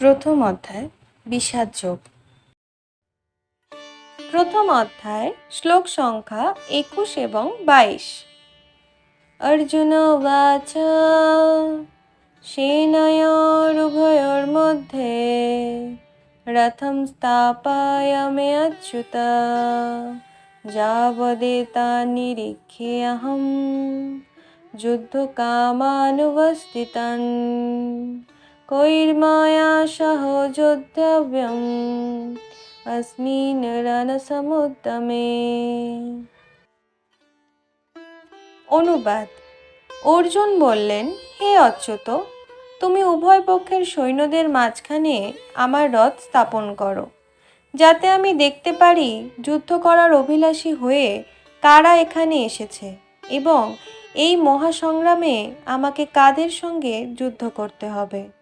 প্রথম অধ্যায়, বিষাদ যোগ। প্রথম অধ্যায়, শ্লোক সংখ্যা একুশ এবং বাইশ। অর্জুন বাচ সেনয়োরুভয়োর্মধ্যে রথম স্থাপয়ামে অচ্যুত, যাবদেতা নিরীক্ষেऽহম যুদ্ধকামানুবস্থিতান কৈর্ময়া সহ যোদ্ধব্যম অস্মিন রণসমুদ্যমে অনুবাদ, অর্জুন বললেন, হে অচ্যুত, তুমি উভয় পক্ষের সৈন্যদের মাঝখানে আমার রথ স্থাপন করো। যাতে আমি দেখতে পারি যুদ্ধ করার অভিলাষী হয়ে কারা এখানে এসেছে এবং এই মহাসংগ্রামে আমাকে কাদের সঙ্গে যুদ্ধ করতে হবে?